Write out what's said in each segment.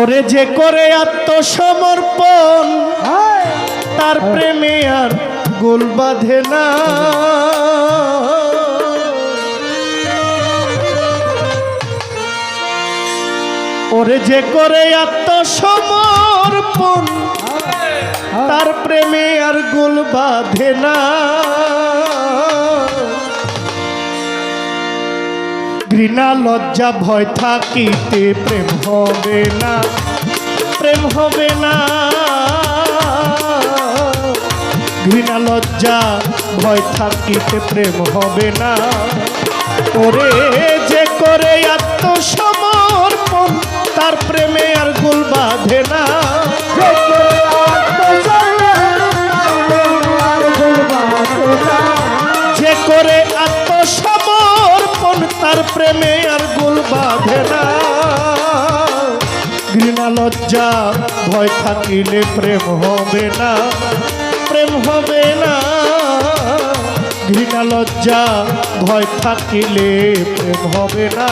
ওরে যে করে আত্মসমর্পণ তার প্রেমে আর গোল বাঁধে না। ওরে যে করে আত্মসমর্পণ তার প্রেমে আর গোল বাঁধে না। ঘৃণা, লজ্জা, ভয় থাকিতে প্রেম হবে না, প্রেম হবে না। ঘৃণা, লজ্জা, ভয় থাকিতে প্রেম হবে না। ওরে যে করে আত্মসমর্পণ, তার প্রেমে আর গুল বাঁধে না। লজ্জা ভয় থাকিলে প্রেম হবে না প্রেম হবে না ঘৃণা লজ্জা ভয় থাকিলে প্রেম হবে না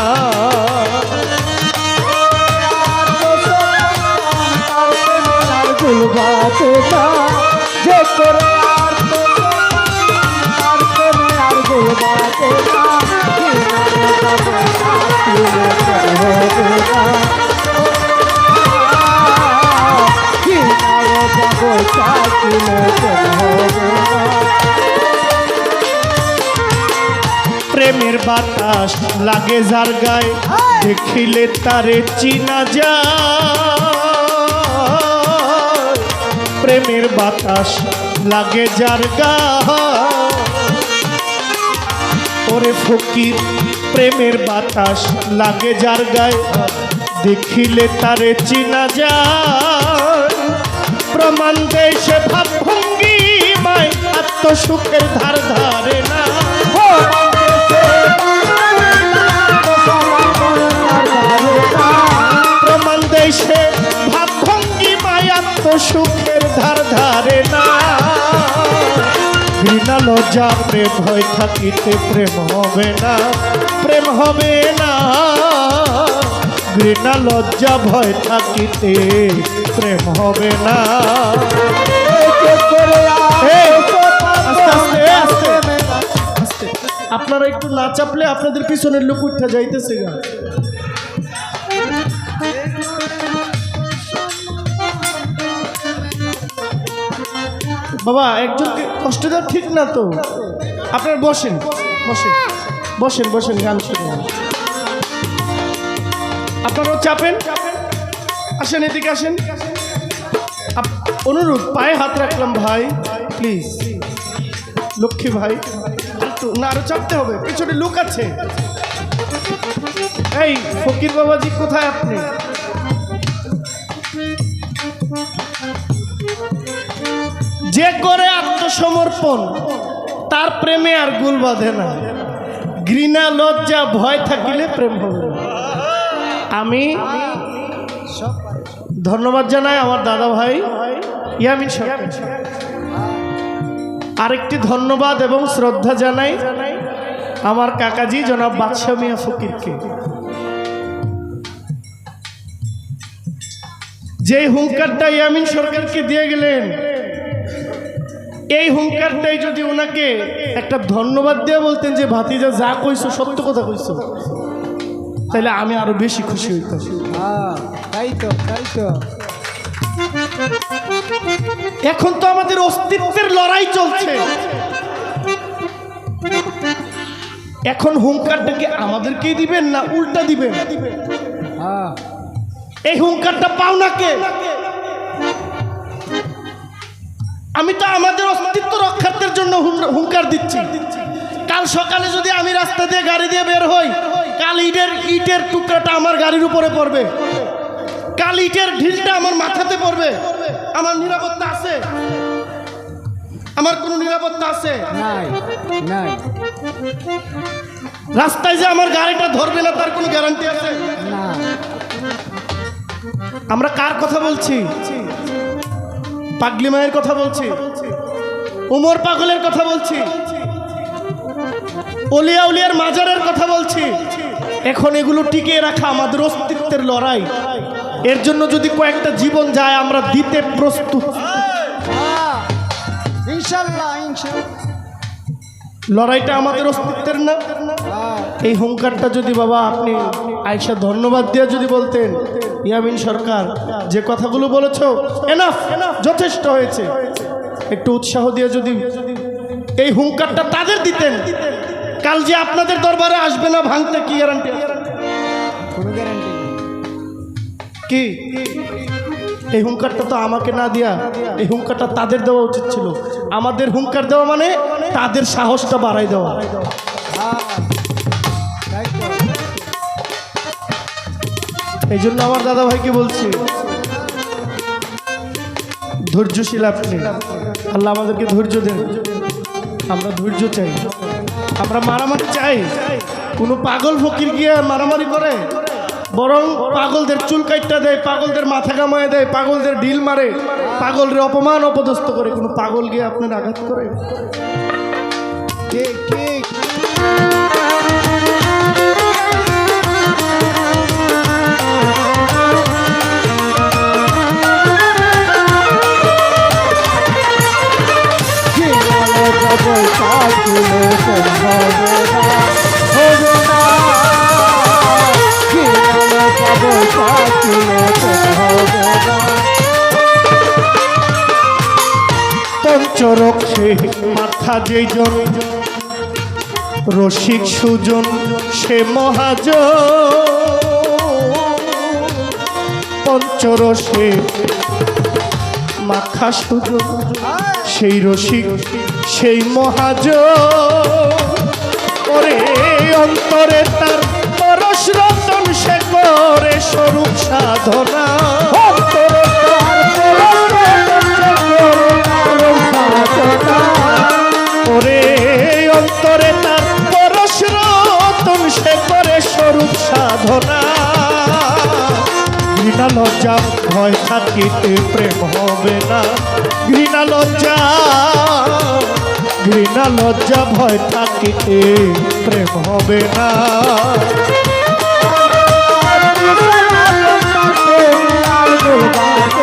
যে করে আর তো আর আর না বাতাস লাগে যার গায়ে দেখিলে তারে চিনা যায়। প্রেমের বাতাস লাগে যার গায়ে। ওরে ফকির প্রেমের বাতাস লাগে যার গায়ে দেখিলে তারে চিনা যায়। প্রমাণ দেশে ভাব ভঙ্গি মায় আত্মসুখের ধার ধারে লজ্জা প্রেম ভয় থাকিতে প্রেম হবে না প্রেম হবে না। ঘৃণা লজ্জা ভয় থাকিতে প্রেম হবে না। আপনারা একটু না চাপলে আপনাদের পিছনের লোক উঠে যাইতেছে গা। বাবা একজনকে কষ্ট দেওয়া ঠিক না তো? আপনার বসেন বসেন বসেন বসেন, গান শুনুন। আপনারাও চাপেন। আসেন, এদিকে আসেন। অনুরোধ পায়ে হাত রাখলাম ভাই প্লিজ লক্ষ্মী ভাই না, আরও চাপতে হবে, পিছনে লোক আছে। এই, ফকির বাবাজি, কোথায় আপনি? যে করে আত্মসমর্পণ, তার প্রেমে আর গুল বাঁধে না। ঘৃণা, লজ্জা, ভয় থাকিলে প্রেম হবে আমি ধন্যবাদ জানাই আমার দাদা ভাই, ইয়ামিন আরেকটি ধন্যবাদ এবং শ্রদ্ধা জানাই আমার কাকাজি জনাব বাদশাহ মিয়া ফকিরকে। যে হুঙ্কারটা ইয়ামিন সরকারকে দিয়ে গেলেন এই হুঙ্কারটাই যদি ওনাকে একটা ধন্যবাদ দিয়ে বলতেন যে ভাতিজা যা কইছো সত্য কথা কইছো। তাহলে আমি আরও বেশি খুশি হইতাম। তাই তো তাই তো। এখন তো আমাদের অস্তিত্বের লড়াই চলছে। এখন হুঙ্কারটা কি আমাদেরকেই দিবেন না উল্টা দিবেন? হ্যাঁ। এই হুঙ্কারটা পাও না কে আমি তো আমাদের অস্তিত্ব রক্ষার্থের জন্য হুঙ্কার দিচ্ছি। কাল সকালে যদি আমি রাস্তা দিয়ে গাড়ি দিয়ে বের হই কাল ইটের ইটের টুকরাটা আমার গাড়ির উপরে পড়বে। কাল ইটের ঢিলটা আমার মাথাতে পড়বে। আমার নিরাপত্তা আছে। আমার কোনো নিরাপত্তা আছে? রাস্তায় যে আমার গাড়িটা ধরবে না তার কোনো গ্যারান্টি আছে? আমরা কার কথা বলছি? পাগলি মায়ের কথা বলছি। উমর পাগলের কথা বলছি। অলিয়া উলিয়ার মাজারের কথা বলছি। এখন এগুলো টিকিয়ে রাখা আমাদের অস্তিত্বের লড়াই। এর জন্য যদি কয়েকটা জীবন যায়, আমরা দিতে প্রস্তুত। লড়াইটা আমাদের অস্তিত্বের না? এই হুঙ্কারটা যদি বাবা আপনি আয়সা ধন্যবাদ দিয়ে যদি বলতেন। ইয়ামিন সরকার, যে কথাগুলো বলেছ এনাফ যথেষ্ট হয়েছে। একটু উৎসাহ দিয়ে যদি এই হুঙ্কারটা তাদের দিতেন, কাল যে আপনাদের দরবারে আসবে না ভাঙতে, কি গ্যারান্টি কি? এই হুঙ্কারটা তো আমাকে না দিয়া, এই হুঙ্কারটা তাদের দেওয়া উচিত ছিল। আমাদের হুঙ্কার দেওয়া মানে তাদের সাহসটা বাড়াই দেওয়া। এই জন্য আমার দাদা ভাইকে বলছি, ধৈর্যশীল আপনি। আল্লাহ আমাদেরকে ধৈর্য দেন। আমরা ধৈর্য চাই। আমরা মারামারি চাই। কোনো পাগল ফকির গিয়ে মারামারি করে, বরং পাগলদের চুল কাইটটা দেয়, পাগলদের মাথা কামায় দেয়, পাগলদের ঢিল মারে পাগলদের অপমান অপদস্থ করে। কোনো পাগল গিয়ে আপনার আঘাত করে? কে ঠিক হবে না হবে না জীবনে যত থাকিলে হবে না পঞ্চরক্ষে মাথা যেই জন রসিক সুজন, সে মহাজ পঞ্চরসে মাখা শুধু সেই রসিক, সেই মহাজ ওরে অন্তরে তার পরশ রতন সে করে স্বরূপ সাধনা। ভয় থাকিতে প্রেম হবে না। ঘৃণা লজ্জা ঘৃণা লজ্জা, ভয় থাকিতে প্রেম হবে না। শুদ্ধ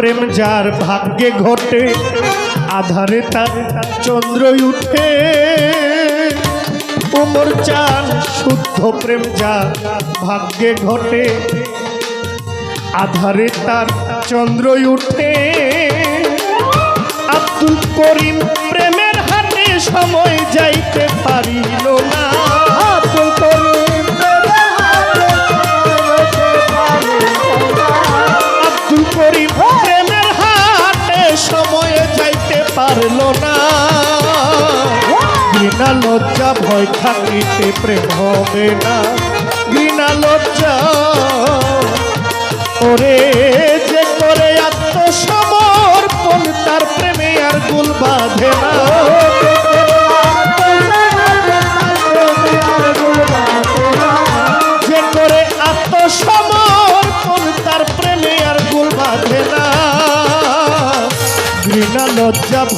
প্রেম যার ভাগ্যে ঘটে, আধারে তার চন্দ্র উঠে। উমর চান, শুদ্ধ প্রেম যার ভাগ্যে ঘটে, আধারে তার চন্দ্র উঠে। আব্দুল করিম প্রেমের হাতে সময় যাইতে পারিল পারল না। ঘৃণা লজ্জা ভয় থাকিতে প্রেম হবে না। ঘৃণা লজ্জা। ওরে যে করে আত্মসমর্পণ, তার প্রেমে আর গুল বাঁধে না।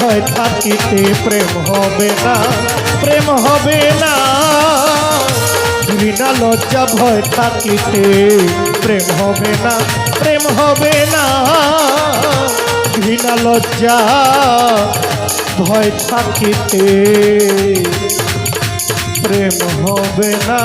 ভয় থাকিতে প্রেম হবে না, প্রেম হবে না। ঘৃণা লজ্জা, ভয় থাকিতে প্রেম হবে না, প্রেম হবে না। ঘৃণা লজ্জা, ভয় থাকিতে প্রেম হবে না।